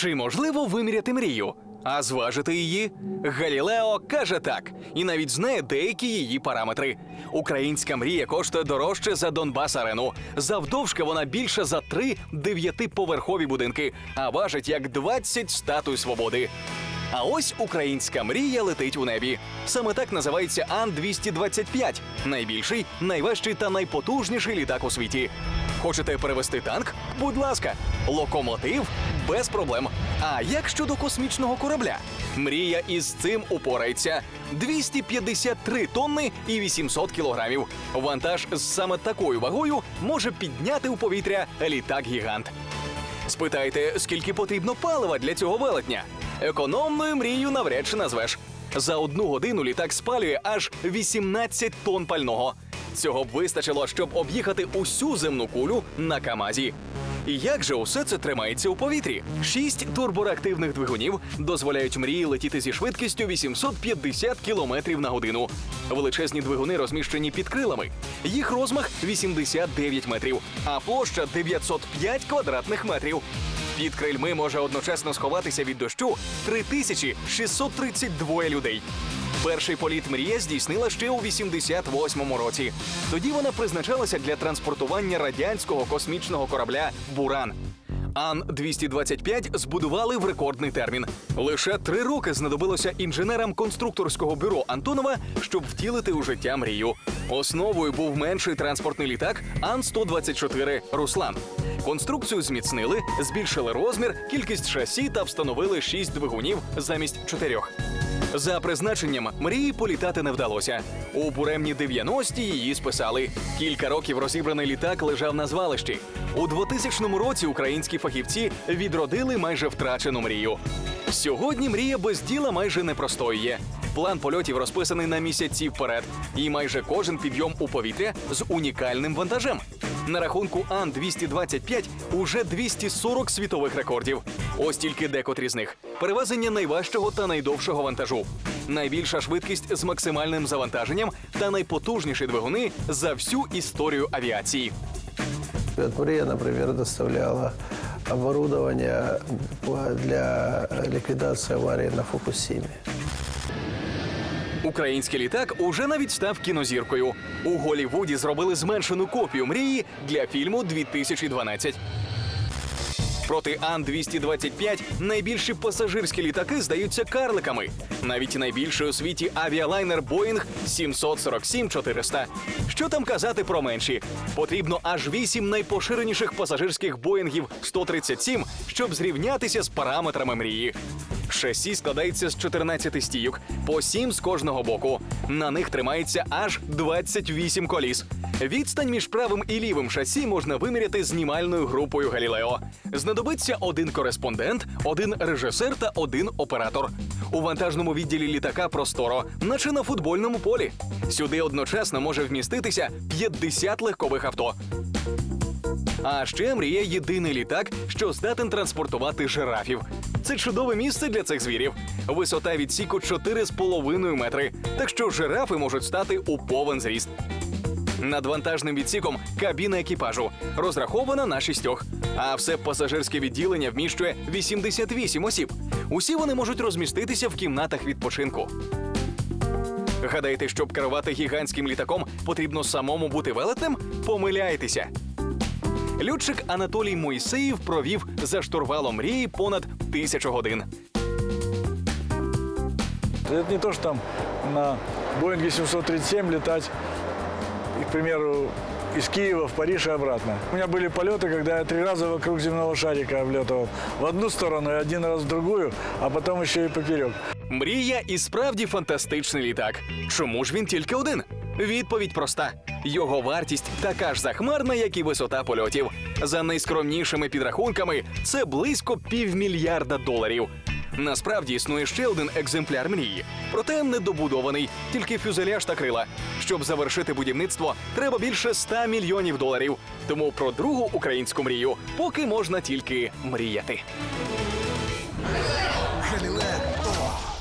Чи можливо виміряти мрію? А зважити її? Галілео каже так, і навіть знає деякі її параметри. Українська мрія коштує дорожче за Донбас Арену. Завдовжки вона більше за три дев'ятиповерхові будинки, а важить як 20 статуй свободи. А ось українська мрія летить у небі. Саме так називається Ан-225 – найбільший, найважчий та найпотужніший літак у світі. Хочете перевести танк? Будь ласка, локомотив без проблем. А як щодо космічного корабля? Мрія із цим упорається. 253 тонни і 800 кілограмів. Вантаж з саме такою вагою може підняти у повітря літак-гігант. Спитайте, скільки потрібно палива для цього велетня? Економною мрією навряд чи назвеш. За одну годину літак спалює аж 18 тонн пального. Цього б вистачило, щоб об'їхати усю земну кулю на Камазі. І як же усе це тримається у повітрі? Шість турбореактивних двигунів дозволяють мрії летіти зі швидкістю 850 км на годину. Величезні двигуни розміщені під крилами. Їх розмах 89 метрів, а площа 905 квадратних метрів. Під крильми може одночасно сховатися від дощу 3632 людей. Перший політ мрія здійснила ще у 88-му році. Тоді вона призначалася для транспортування радянського космічного корабля Буран. Ан 225 збудували в рекордний термін. Лише три роки знадобилося інженерам конструкторського бюро Антонова, щоб втілити у життя мрію. Основою був менший транспортний літак Ан 124 Руслан. Конструкцію зміцнили, збільшили розмір, кількість шасі та встановили шість двигунів замість чотирьох. За призначенням мрії політати не вдалося. У буремні 90-ті її списали. Кілька років розібраний літак лежав на звалищі. У 2000 році українські фахівці відродили майже втрачену мрію. Сьогодні мрія без діла майже не простоює. План польотів розписаний на місяці вперед, і майже кожен підйом у повітря з унікальним вантажем. На рахунку Ан-225 уже 240 світових рекордів. Ось тільки декотрі з них. Перевезення найважчого та найдовшого вантажу. Найбільша швидкість з максимальним завантаженням та найпотужніші двигуни за всю історію авіації. Мария, например, доставляла оборудование для ликвидации аварии на Фукусиме. Український літак уже навіть став кінозіркою. У Голівуді зробили зменшену копію мрії для фільму 2012. Проти Ан-225 найбільші пасажирські літаки здаються карликами. Навіть найбільший у світі авіалайнер Боїнг 747-400. Що там казати про менші? Потрібно аж вісім найпоширеніших пасажирських Боїнгів 137, щоб зрівнятися з параметрами мрії. Шасі складається з 14 стійок, по 7 з кожного боку. На них тримається аж 28 коліс. Відстань між правим і лівим шасі можна виміряти знімальною групою Галілео. Знадобиться один кореспондент, один режисер та один оператор. У вантажному відділі літака просторо, наче на футбольному полі. Сюди одночасно може вміститися 50 легкових авто. А ще мріє єдиний літак, що здатен транспортувати жирафів. Це чудове місце для цих звірів. Висота відсіку 4,5 метри. Так що жирафи можуть стати у повен зріст. Над вантажним відсіком кабіна екіпажу розрахована на шістьох. А все пасажирське відділення вміщує 88 осіб. Усі вони можуть розміститися в кімнатах відпочинку. Гадаєте, щоб керувати гігантським літаком, потрібно самому бути велетнем? Помиляєтеся Льотчик Анатолій Мойсеєв провів за штурвалом мрії понад тисячу годин. Это не то, что там на Боинге 737 летать, и, к примеру, из Киева в Париж и обратно. У меня были полеты, когда я три раза вокруг земного шарика облетывал. В одну сторону и один раз в другую, а потом еще и поперек. Мрія і справді фантастичний літак. Чому ж він тільки один? Відповідь проста: його вартість така ж захмарна, як і висота польотів. За найскромнішими підрахунками, це близько півмільярда доларів. Насправді існує ще один екземпляр мрії, проте недобудований, тільки фюзеляж та крила. Щоб завершити будівництво, треба більше 100 мільйонів доларів. Тому про другу українську мрію поки можна тільки мріяти.